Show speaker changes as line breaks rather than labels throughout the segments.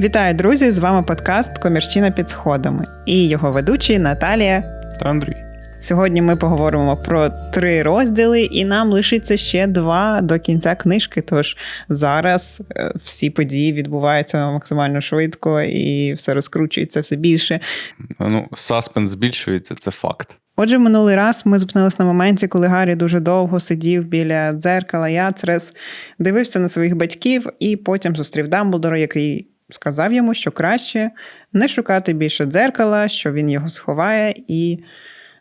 Вітаю, друзі! З вами подкаст Комірчина під сходами і його ведучі Наталія.
Та Андрій.
Сьогодні ми поговоримо про три розділи, і нам лишиться ще два до кінця книжки. Тож зараз е, всі події відбуваються максимально швидко і все розкручується все більше.
Ну, саспенс збільшується, це факт.
Отже, минулий раз ми зупинились на моменті, коли Гаррі дуже довго сидів біля дзеркала Яцрес, дивився на своїх батьків і потім зустрів Дамблдора, який сказав йому, що краще не шукати більше дзеркала, що він його сховає і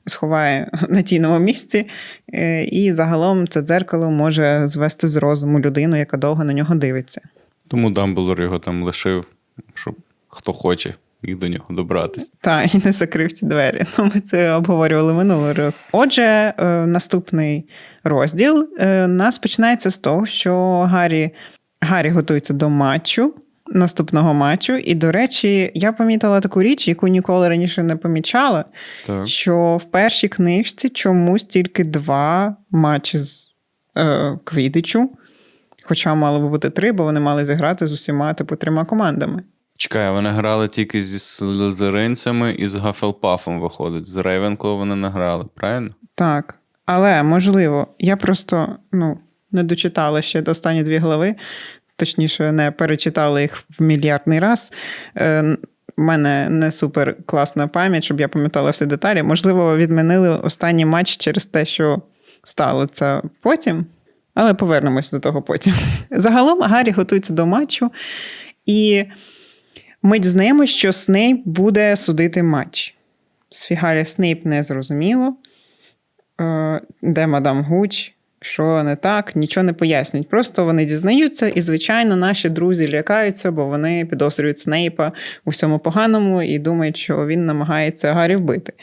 сховає на тійному місці. Е, І загалом це дзеркало може звести з розуму людину, яка довго на нього дивиться.
Тому Дамблдор його там лишив, щоб хто хоче міг до нього добратися.
Та, і не закрив ці двері. Ну, ми це обговорювали минулий раз. Отже, е, наступний розділ е, у нас починається з того, що Гаррі, Гаррі готується до матчу. Наступного матчу, і до речі, я помітила таку річ, яку ніколи раніше не помічала,
Так.
що в першій книжці чомусь тільки два матчі з е, Квідичу, хоча мало би бути три, бо вони мали зіграти з усіма типу трьома командами.
Чекай, вони грали тільки зі слизеринцями і з Гафелпафом виходить. З Рейвенкло вони не грали, правильно?
Так, але можливо, я просто ну, не дочитала ще до останні дві глави, точніше, не перечитала їх в мільярдний раз. Е, У мене не супер класна пам'ять, щоб я пам'ятала всі деталі. Можливо, відмінили останній матч через те, що стало це потім. Але повернемось до того потім. Загалом Гаррі готується до матчу, і ми дізнаємося, що Снейп буде судити матч. Сфігалі Снейп не зрозуміло, е, де мадам Гуч, що не так, нічого не пояснюють. Просто вони дізнаються, і, звичайно, наші друзі лякаються, бо вони підозрюють Снейпа у всьому поганому і думають, що він намагається Гаррі вбити.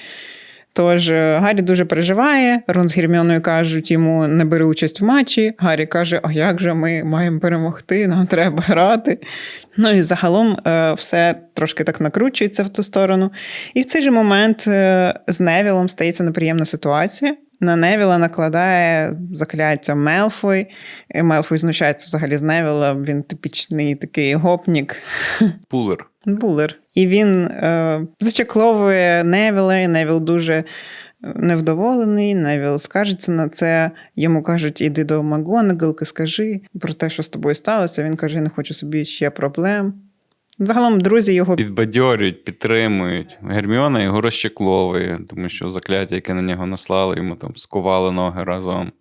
Тож е, Гаррі дуже переживає. Рон з Герміоною кажуть йому не бери участь в матчі. Гаррі каже: А як же ми маємо перемогти? Нам треба грати. Ну і загалом е, все трошки так накручується в ту сторону. І в цей же момент е, з Невілом стається неприємна ситуація. На Невіла накладає закляття Мелфой. І Мелфой знущається взагалі з Невіла. Він типічний такий гопнік.
Пулер.
Булер. І він е, зачекловує Невіла, і Невіл дуже е, невдоволений. Невіл скаржиться на це. Йому кажуть, іди до Макгонагалки, скажи про те, що з тобою сталося. Він каже: не хочу собі ще проблем. Загалом друзі його
Підбадьорюють, підтримують. Герміона його розчекловує, тому що закляття, яке на нього наслали, йому там скували ноги разом.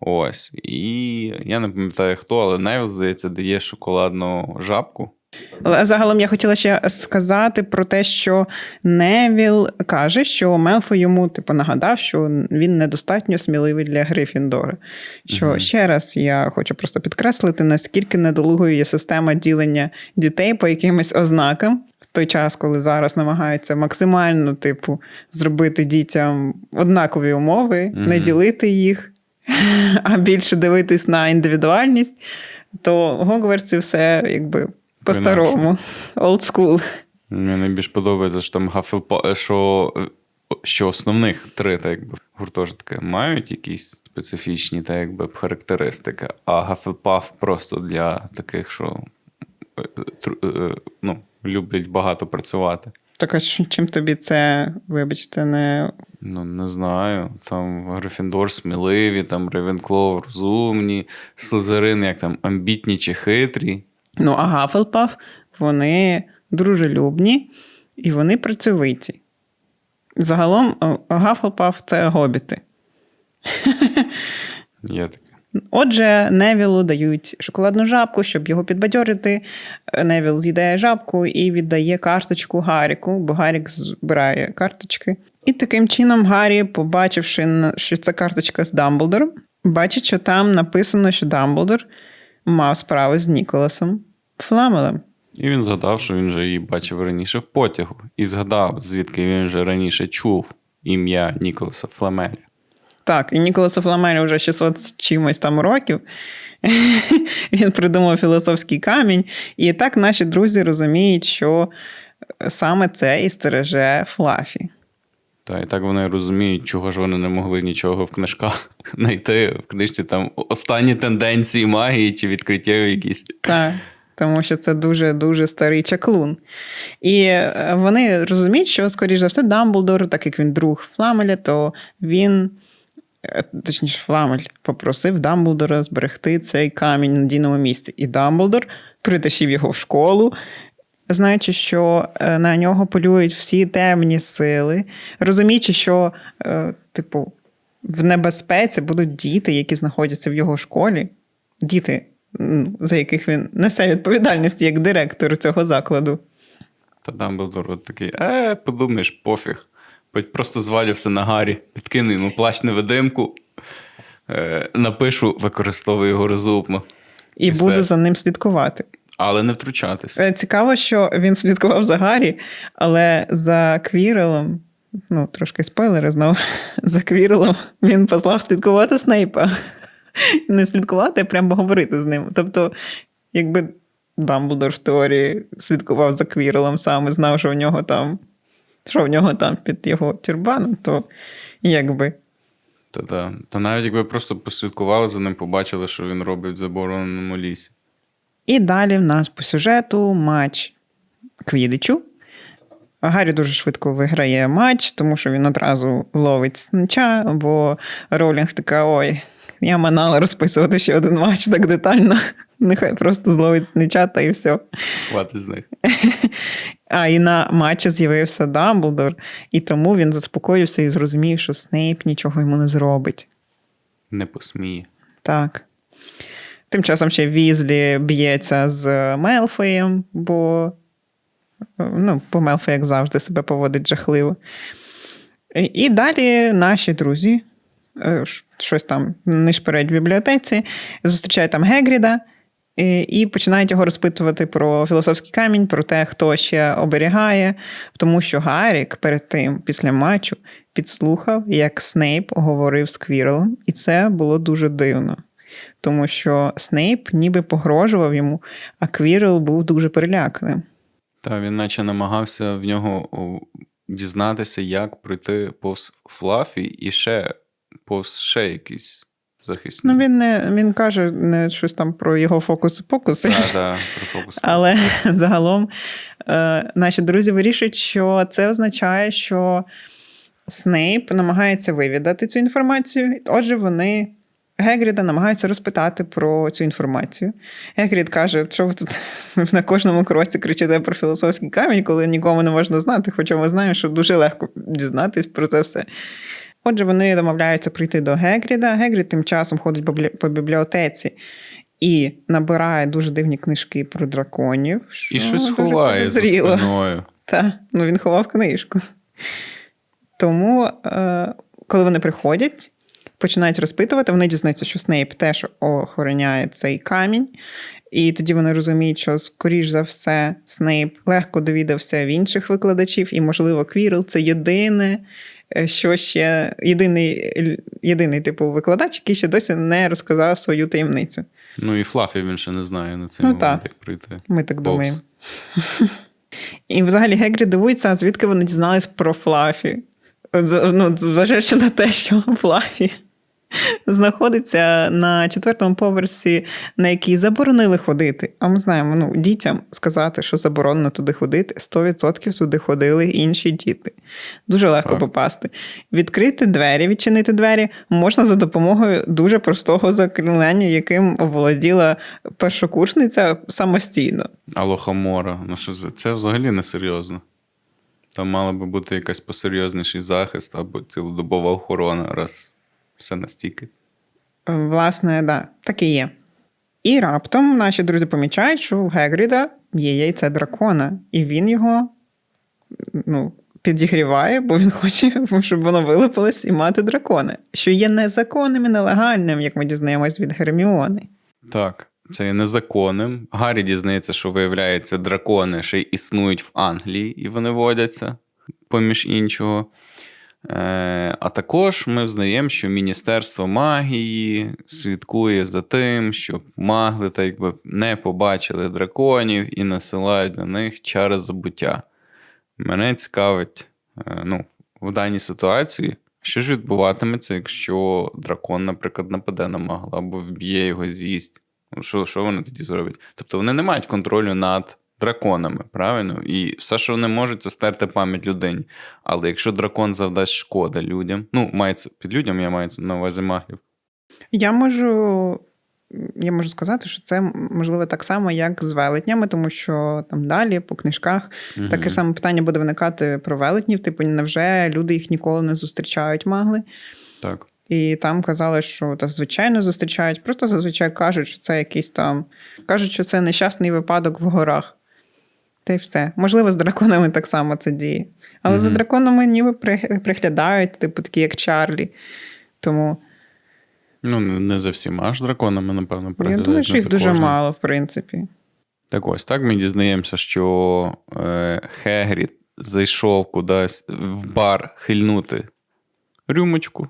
Ось. І я не пам'ятаю хто, але Невіл, здається, дає шоколадну жабку.
Загалом я хотіла ще сказати про те, що Невіл каже, що Мелфо йому типу нагадав, що він недостатньо сміливий для Грифіндора. Що
Мгм.
ще раз я хочу просто підкреслити, наскільки недолугою є система ділення дітей по якимось ознакам. В той час, коли зараз намагаються максимально, типу, зробити дітям однакові умови, не ділити їх, а більше дивитись на індивідуальність, то Гогвартсі все якби по-старому. Old school.
Мені найбільш подобається, що там Гафелпа, що, що основних три так якби, гуртожитки мають якісь специфічні так якби, характеристики, а Гафелпаф просто для таких, що е, е, ну, люблять багато працювати.
Так, а чим тобі це, вибачте, не.
Ну, не знаю. Там Грифіндор сміливі, там Ревенклов розумні, Слизерин, як там амбітні чи хитрі.
Ну, а Гафелпаф, вони дружелюбні і вони працьовиті. Загалом, е, Гафелпаф це гобіти.
Є таке.
Отже, Невілу дають шоколадну жабку, щоб його підбадьорити. Невіл з'їдає жабку і віддає карточку Гаріку, бо Гарік збирає карточки. І таким чином Гаррі, побачивши, що це карточка з Дамблдором, бачить, що там написано, що Дамблдор мав справу з Ніколасом Фламелем.
І він згадав, що він вже її бачив раніше в потягу, і згадав, звідки він вже раніше чув ім'я Ніколаса Фламеля.
Так, і Ніколасу Фламелю вже 600 з чимось там років. Він придумав філософський камінь. І так наші друзі розуміють, що саме це і стереже Флафі.
Та і так вони розуміють, чого ж вони не могли нічого в книжках знайти. В книжці там останні тенденції магії чи відкриття якісь.
Так, тому що це дуже-дуже старий чаклун. І е, вони розуміють, що, скоріш за все, Дамблдор, так як він друг Фламеля, то він, е, точніше, Фламель, попросив Дамблдора зберегти цей камінь на надійному місці. І Дамблдор притащив його в школу. Знаючи, що е, на нього полюють всі темні сили, розуміючи, що, е, типу, в небезпеці будуть діти, які знаходяться в його школі, діти, за яких він несе відповідальність як директор цього закладу.
Та Дамблдор от такий, е, подумаєш, пофіг. Просто звалю все на Гаррі, підкину йому плащ невидимку, е, напишу, використовую його розумно.
І,
І
буду
все.
за ним слідкувати.
Але не втручатись.
Е, Цікаво, що він слідкував за Гаррі, але за Квірелом, ну, трошки спойлери знову, за Квірелом він послав слідкувати Снейпа. Не слідкувати, а прямо говорити з ним. Тобто, якби Дамблдор в теорії слідкував за Квірелом сам і знав, що в нього там, що в нього там під його тюрбаном, то якби.
Та-та. Та навіть якби просто послідкували за ним, побачили, що він робить в забороненому лісі.
І далі в нас по сюжету матч Квідичу. Гаррі дуже швидко виграє матч, тому що він одразу ловить снича, бо Роулінг така: ой, я манала розписувати ще один матч так детально. Нехай просто зловить снича та і все.
Хватить з них.
А і на матчі з'явився Дамблдор, і тому він заспокоївся і зрозумів, що Снейп нічого йому не зробить.
Не посміє.
Так. Тим часом ще Візлі б'ється з Мелфоєм, бо, ну, бо Мелфой, як завжди, себе поводить жахливо. І, далі наші друзі е, щось там нишперять в бібліотеці, зустрічають там Гегріда і, починають його розпитувати про філософський камінь, про те, хто ще оберігає, тому що Гаррік перед тим, після матчу, підслухав, як Снейп говорив з Квірелом, і це було дуже дивно. Тому що Снейп ніби погрожував йому, а Квірел був дуже переляканим.
Та він наче намагався в нього дізнатися, як пройти повз Флафі і ще повз ще якийсь захисні.
Ну, він не він каже не щось там про його фокуси-покуси.
Та, та, про фокус.
Але загалом е, наші друзі вирішують, що це означає, що Снейп намагається вивідати цю інформацію. Отже, вони Гегріда намагаються розпитати про цю інформацію. Гегрід каже, що ви тут на кожному кроці кричите про філософський камінь, коли нікому не можна знати, хоча ми знаємо, що дуже легко дізнатись про це все. Отже, вони домовляються прийти до Гегріда. Гегрід тим часом ходить по бібліотеці і набирає дуже дивні книжки про драконів. Що
І щось
дуже
ховає за спиною.
Та, ну він ховав книжку. Тому, е, коли вони приходять, починають розпитувати, вони дізнаються, що Снейп теж охороняє цей камінь. І тоді вони розуміють, що, скоріш за все, Снейп легко довідався в інших викладачів, і, можливо, Квірл це єдине, е, що ще єдиний, єдиний типу викладач, який ще досі не розказав свою таємницю.
Ну і Флафі він ще не знає на цей
Ну,
момент,
так.
як прийти.
Ми так
Повз.
думаємо. І взагалі Гегрі дивується, звідки вони дізнались про Флафі. Ну, зважаючи на те, що Флафі знаходиться на четвертому поверсі, на який заборонили ходити. А ми знаємо, ну, дітям сказати, що заборонено туди ходити, 100% туди ходили інші діти. Дуже легко
Факт.
попасти. Відкрити двері, відчинити двері можна за допомогою дуже простого заклинання, яким оволоділа першокурсниця самостійно.
А Лохомора, ну що за- це взагалі не серйозно. Там мала би бути якась посерйозніший захист або цілодобова охорона, раз все настільки.
Власне, да, так і є. І раптом наші друзі помічають, що у Гегріда є яйце дракона, і він його ну, підігріває, бо він хоче, щоб воно вилупилось і мати дракона, що є незаконним і нелегальним, як ми дізнаємось від Герміони.
Так, це є незаконним. Гаррі дізнається, що виявляється, дракони ще й існують в Англії і вони водяться, поміж іншого. Е, а також ми взнаємо, що Міністерство магії слідкує за тим, щоб магли так якби не побачили драконів і насилають на них чари забуття. Мене цікавить, е, ну, в даній ситуації, що ж відбуватиметься, якщо дракон, наприклад, нападе на магла або вб'є його, з'їсть? Ну, Що, що вони тоді зроблять? Тобто вони не мають контролю над драконами, правильно? І все, що вони можуть, це стерти пам'ять людині. Але якщо дракон завдасть шкоди людям, ну, мається під людям, я маю на увазі маглів.
Я можу. Я можу сказати, що це можливо так само, як з велетнями, тому що там далі по книжках
Мгм.
таке саме питання буде виникати про велетнів. Типу, невже люди їх ніколи не зустрічають магли?
Так.
І там казали, що та звичайно зустрічають, просто зазвичай кажуть, що це якийсь там. Кажуть, що це нещасний випадок в горах. Та й все. Можливо, з драконами так само це діє. Але за драконами ніби приглядають, типу, такі, як Чарлі. Тому
Ну, не за всіма ж драконами, напевно,
я думаю, що їх дуже мало, в принципі.
Так ось, так ми дізнаємося, що е, Хегрід зайшов кудись в бар хильнути рюмочку.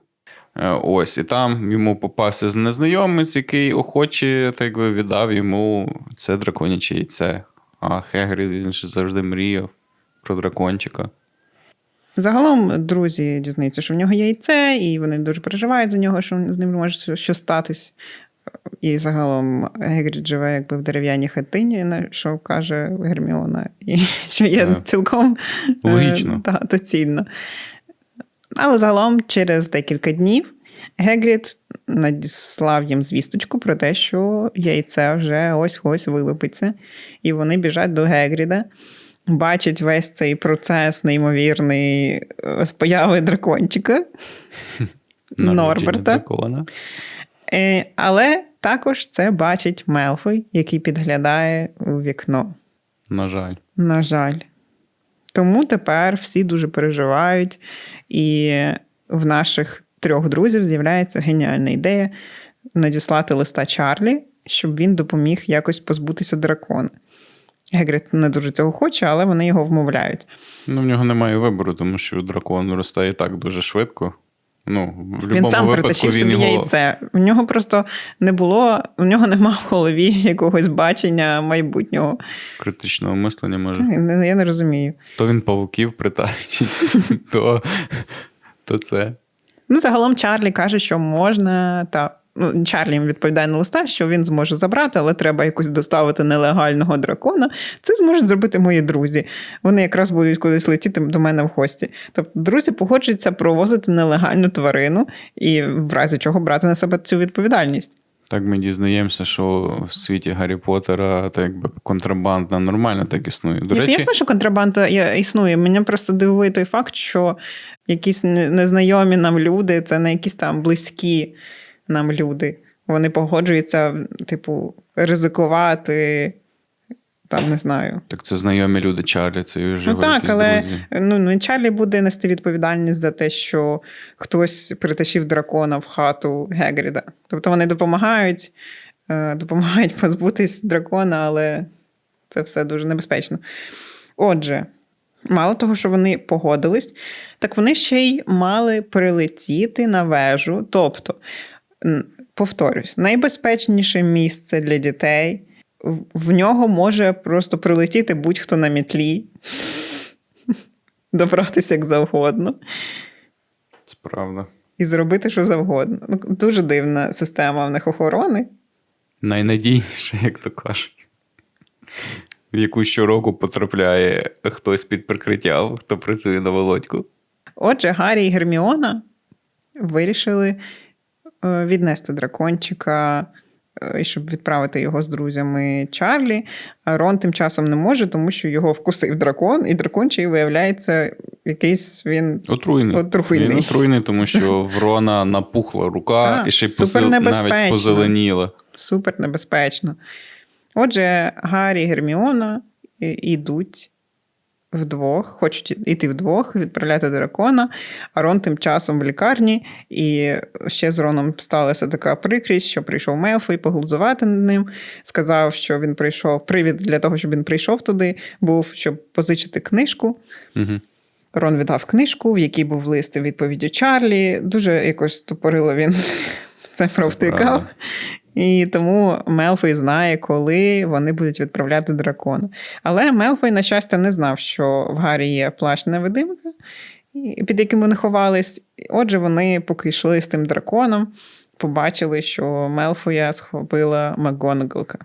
Е, ось, і там йому попався незнайомець, який охоче так би, віддав йому це драконяче яйце. А Хегрід він ще завжди мріяв про дракончика.
Загалом друзі дізнаються, що в нього є яйце, і вони дуже переживають за нього, що з ним може що статись. І загалом Гегрід живе якби в дерев'яній хатині, на що каже Герміона, і що є
Так.
цілком е,
Логічно.
та, доцільно. Але загалом через декілька днів Гегрід надіслав їм звісточку про те, що яйце вже ось-ось вилупиться, і вони біжать до Гегріда. Бачать весь цей процес неймовірний е, з появи дракончика Норберта. Е, Але також це бачить Мелфой, який підглядає у вікно.
На жаль.
На жаль. Тому тепер всі дуже переживають, і в наших трьох друзів з'являється геніальна ідея надіслати листа Чарлі, щоб він допоміг якось позбутися дракона. Гегрід не дуже цього хоче, але вони його вмовляють.
Ну, в нього немає вибору, тому що дракон росте і так дуже швидко. Ну, в
Він сам
випадку
притащив
він
собі
його
яйце. В нього просто не було, в нього нема в голові якогось бачення майбутнього.
критичного мислення може.
Я не розумію.
То він павуків притащить, то це.
Ну, загалом Чарлі каже, що можна. Та, ну, Чарлі їм відповідає на листа, що він зможе забрати, але треба якось доставити нелегального дракона. Це зможуть зробити мої друзі. Вони якраз будуть кудись летіти до мене в гості. Тобто, друзі погоджуються провозити нелегальну тварину і в разі чого брати на себе цю відповідальність.
Так ми дізнаємося, що в світі Гаррі Поттера та якби контрабанда нормально так існує. До
Ні,
речі,
ясно, що контрабанда існує. Мене просто дивує той факт, що якісь незнайомі нам люди, це не якісь там близькі нам люди. Вони погоджуються, типу, ризикувати. Там не знаю.
так це знайомі люди Чарлі, це вже
Ну так, але
друзі.
ну, ну, Чарлі буде нести відповідальність за те, що хтось притащив дракона в хату Гегріда. Тобто вони допомагають, е, допомагають позбутись дракона, але це все дуже небезпечно. Отже, мало того, що вони погодились, так вони ще й мали прилетіти на вежу. Тобто, повторюсь, найбезпечніше місце для дітей. В- нього може просто прилетіти будь-хто на мітлі, добратися як завгодно
Це правда.
і зробити що завгодно. Ну, дуже дивна система в них охорони.
Найнадійніше, як то кажуть. В яку щороку потрапляє хтось під прикриттям, хто працює на Володьку.
Отже, Гаррі і Герміона вирішили е, віднести дракончика, і щоб відправити його з друзями Чарлі. А Рон тим часом не може, тому що його вкусив дракон, і дракончий, виявляється, якийсь він
Отруйний.
Отруйний.
Він отруйний, тому що в Рона напухла рука
Так,
і ще й позел... навіть позеленіла.
супер небезпечно. Отже, Гаррі і Герміона йдуть вдвох, хочуть іти вдвох, відправляти дракона, а Рон тим часом в лікарні, і ще з Роном сталася така прикрість, що прийшов Мелфой поглузувати над ним. Сказав, що він прийшов. Привід для того, щоб він прийшов туди, був, щоб позичити книжку.
Угу.
Рон віддав книжку, в якій був лист відповіді Чарлі. Дуже якось тупорило він це провтикав. І тому Мелфой знає, коли вони будуть відправляти дракона. Але Мелфой, на щастя, не знав, що в Гаррі є плащ невидимка, під яким вони ховались. Отже, вони, поки йшли з тим драконом, побачили, що Мелфоя схопила Макгонагалка.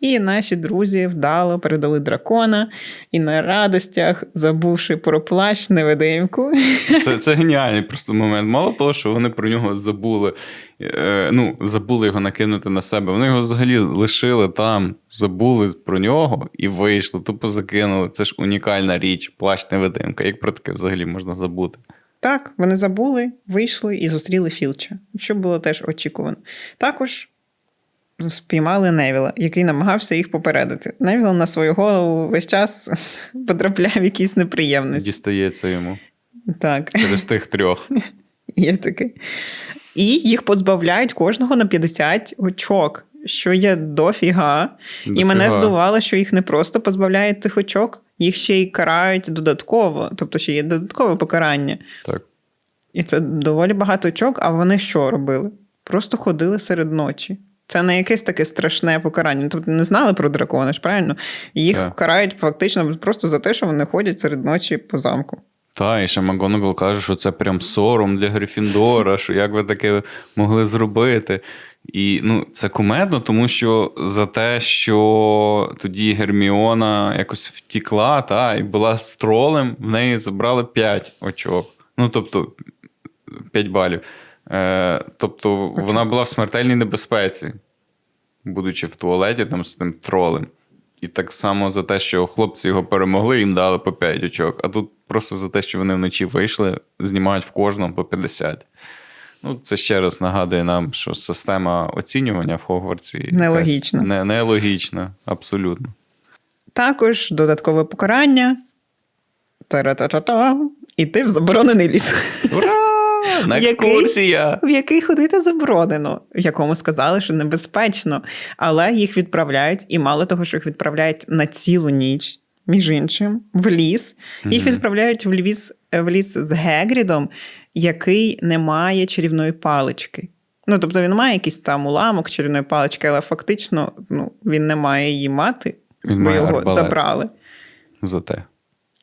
І наші друзі вдало передали дракона, і на радостях, забувши про плащ невидимку,
Це, це геніальний просто момент. Мало того, що вони про нього забули. Е, ну, забули його накинути на себе. Вони його взагалі лишили там, забули про нього і вийшли, тупо закинули. Це ж унікальна річ, плащ невидимка. Як про таке взагалі можна забути?
Так, вони забули, вийшли і зустріли Філча, що було теж очікувано. Також спіймали Невіла, який намагався їх попередити. Невіл на свою голову весь час потрапляв в якісь неприємності.
Дістається йому
Так,
через тих трьох.
є таке. І їх позбавляють кожного на 50 очок, що є дофіга. І мене
Дофіга.
здивувало, що їх не просто позбавляють тих очок, їх ще й карають додатково, тобто ще є додаткове покарання.
Так.
І це доволі багато очок, а вони що робили? Просто ходили серед ночі. Це не якесь таке страшне покарання. Тобто не знали про дракона ж, правильно? Їх
Так.
карають фактично просто за те, що вони ходять серед ночі по замку.
Та, і ще Макгонагал каже, що це прям сором для Грифіндора, що як ви таке могли зробити. І ну, це кумедно, тому що за те, що тоді Герміона якось втікла, та, і була з тролем, в неї забрали 5 очок. Ну, тобто, 5 балів. Е, тобто, вона була в смертельній небезпеці, будучи в туалеті там з тим тролем. І так само за те, що хлопці його перемогли, їм дали по 5 очок. А тут просто за те, що вони вночі вийшли, знімають в кожному по 50. Ну, це ще раз нагадує нам, що система оцінювання в Хогвартсі
Нелогічна.
Не, нелогічна, абсолютно.
Також додаткове покарання. Та-ра-та-та-та. Іти в заборонений ліс.
Ура! На екскурсія!
в який ходити заборонено, в якому сказали, що небезпечно, але їх відправляють, і мало того, що їх відправляють на цілу ніч, між іншим, в ліс. Їх відправляють в ліс, в ліс з Гегрідом, який не має чарівної палички. Ну, тобто він має якийсь там уламок чарівної палички, але фактично ну, він не має її мати,
Він
бо
має
його
арбалет.
забрали.
Зате.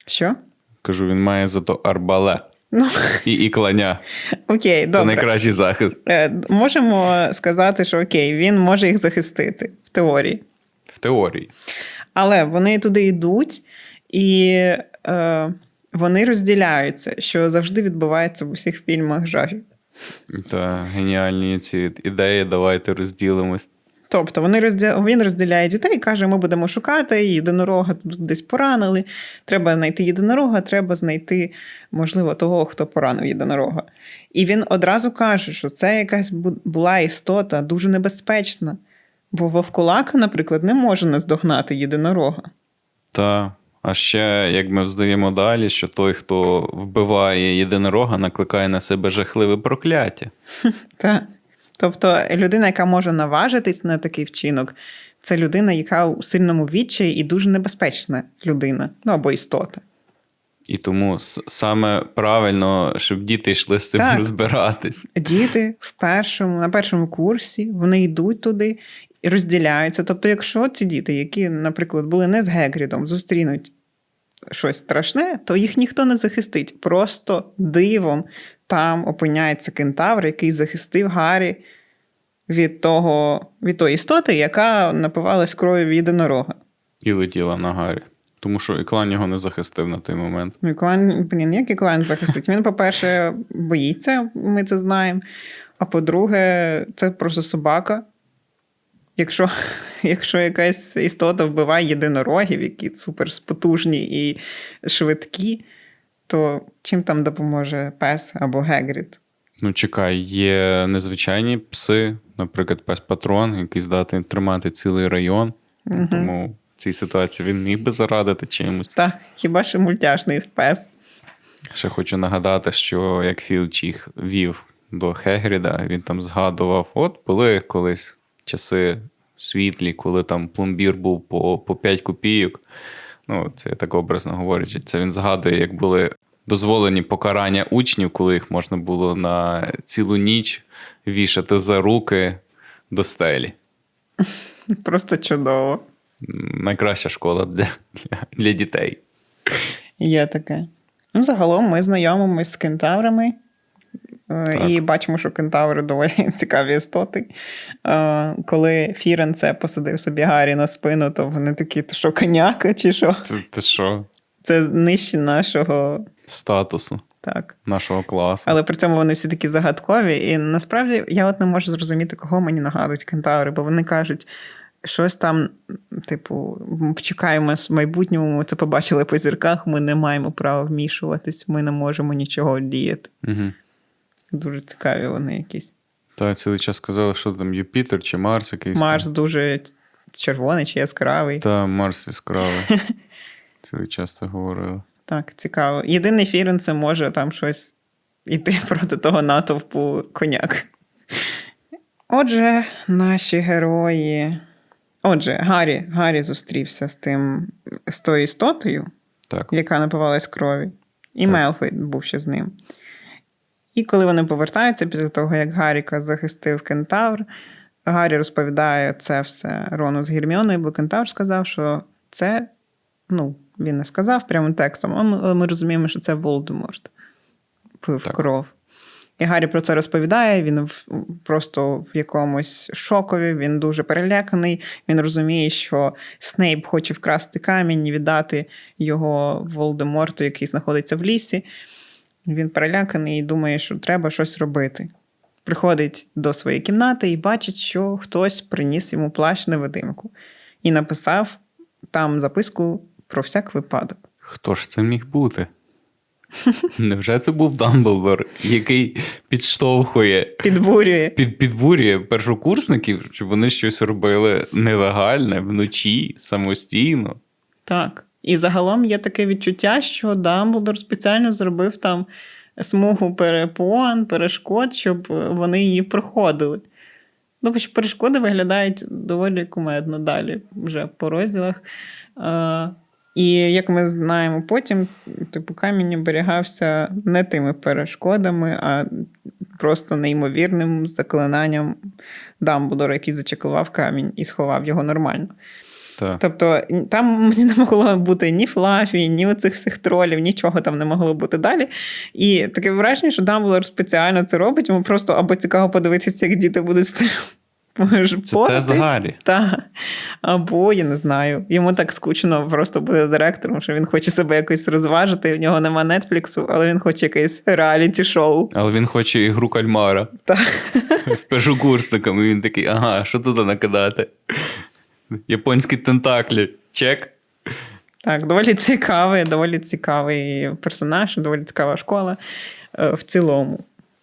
Що?
Кажу, він має зато арбалет
Ну,
і, і кланя.
окей,
Це найкращий захист
Е, Можемо сказати, що окей, він може їх захистити в теорії.
в теорії.
Але вони туди йдуть і е, вони розділяються, що завжди відбувається в усіх фільмах жахів.
Та геніальні ці ідеї, давайте розділимось.
Тобто вони розділя... він розділяє дітей каже: ми будемо шукати єдинорога тут десь поранили. Треба знайти єдинорога, треба знайти, можливо, того, хто поранив єдинорога. І він одразу каже, що це якась була істота дуже небезпечна. Бо вовкулака, наприклад, не може наздогнати єдинорога.
Та, а ще, як ми вздаємо далі, що той, хто вбиває єдинорога, накликає на себе жахливе прокляття.
Так. Тобто людина, яка може наважитись на такий вчинок, це людина, яка у сильному відчаї і дуже небезпечна людина, ну або істота.
І тому саме правильно, щоб діти йшли з цим
Так.
розбиратись.
Діти в першому, на першому курсі вони йдуть туди і розділяються. Тобто, якщо ці діти, які, наприклад, були не з Гегрідом, зустрінуть щось страшне, то їх ніхто не захистить. Просто дивом там опиняється кентавр, який захистив Гаррі від того, від тої істоти, яка напивалась кров'ю єдинорога.
І летіла на Гаррі. Тому що Іклан його не захистив на той момент.
Ну, і блін, як і Клайн захистить? Він, по-перше, боїться, ми це знаємо. А по-друге, це просто собака. Якщо, якщо якась істота вбиває єдинорогів, які суперспотужні і швидкі, то чим там допоможе пес або Гегрід?
Ну, чекай, є незвичайні пси, наприклад, пес патрон, який здатний тримати цілий район.
Мгм.
Тому в цій ситуації він міг би зарадити чимось.
Так, хіба що мультяшний пес.
Ще хочу нагадати, що як Філч їх вів до Хегріда, він там згадував: от були колись часи світлі, коли там пломбір був по, по 5 копійок. Ну, це я так образно говорячи. Це він згадує, як були дозволені покарання учнів, коли їх можна було на цілу ніч вішати за руки до стелі.
Просто чудово.
Найкраща школа для, для, для дітей.
Є таке. Ну, загалом ми знайомимось з кентаврами.
Так.
І бачимо, що кентаври доволі цікаві істоти. Е, Коли Фірен це посадив собі Гаррі на спину, то вони такі, то що коняка, чи що?
Ти, ти що?
Це нижче нашого.
Статусу
Так.
нашого класу.
Але при цьому вони всі такі загадкові. І насправді я от не можу зрозуміти, кого мені нагадують кентаври, бо вони кажуть. Щось там, типу, чекаємо в майбутньому, ми це побачили по зірках, ми не маємо права вмішуватись, ми не можемо нічого діяти.
Угу.
Дуже цікаві вони якісь.
Та цілий час казали, що там Юпітер чи Марс якийсь.
Марс
там.
дуже червоний чи яскравий.
Та Марс яскравий. цілий час це говорили.
Так, цікаво. Єдиний Фірен це може там щось іти проти того натовпу коняк. Отже, наші герої. Отже, Гаррі, Гаррі зустрівся з тим з тою істотою,
Так.
яка напивалась крові, і
Так.
Мелфой був ще з ним. І коли вони повертаються після того, як Гарріка захистив кентавр, Гаррі розповідає це все Рону з Гірміоною, бо кентавр сказав, що це, ну, він не сказав прямим текстом, але ми, але ми розуміємо, що це Волдеморт пив
Так.
кров. І Гаррі про це розповідає. Він в, просто в якомусь шокові, він дуже переляканий. Він розуміє, що Снейп хоче вкрасти камінь і віддати його Волдеморту, який знаходиться в лісі. Він переляканий і думає, що треба щось робити. Приходить до своєї кімнати і бачить, що хтось приніс йому плащ невидимку і написав там записку про всяк випадок.
Хто ж це міг бути? Невже це був Дамблдор, який підштовхує,
Підбурює.
під, підбурює першокурсників, щоб вони щось робили нелегальне вночі, самостійно?
Так. І загалом є таке відчуття, що Дамблдор спеціально зробив там смугу перепон, перешкод, щоб вони її проходили. Ну, бо перешкоди виглядають доволі кумедно далі вже по розділах. Е, і як ми знаємо потім, типу, камінь оберігався не тими перешкодами, а просто неймовірним заклинанням Дамблдора, який зачеклував камінь і сховав його нормально.
Так.
Тобто там мені не могло бути ні Флафі, ні оцих всіх тролів, нічого там не могло бути далі. І таке враження, що Дамблдор спеціально це робить, йому просто або цікаво подивитися, як діти будуть з цим.
Це Гаррі.
Так. Або, я не знаю, йому так скучно просто бути директором, що він хоче себе якось розважити, в нього нема нетфліксу, але він хоче якесь реаліті-шоу.
Але він хоче ігру кальмара
Так.
з першокурсниками. І він такий, ага, що туди накидати? Японські тентаклі. Чек.
Так, доволі цікавий, доволі цікавий персонаж, доволі цікава школа е, в цілому,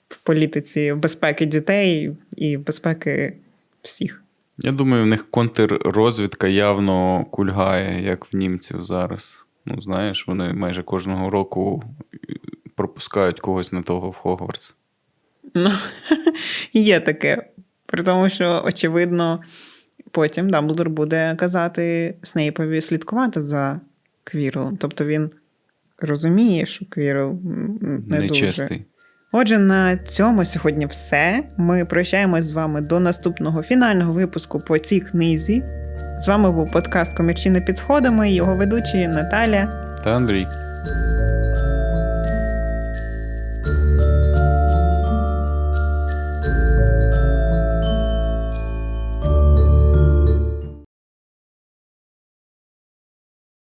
в політиці безпеки дітей і безпеки всіх.
Я думаю, в них контррозвідка явно кульгає, як в німців зараз. Ну, знаєш, вони майже кожного року пропускають когось не того в Хогвартс.
Ну, є таке. При тому, що, очевидно, потім Дамблдор буде казати Снейпові слідкувати за Квірлом. Тобто він розуміє, що Квірл не дуже. Отже, на цьому сьогодні все. Ми прощаємось з вами до наступного фінального випуску по цій книзі. З вами був подкаст Комірчина під сходами, його ведучі Наталя.
Та Андрій.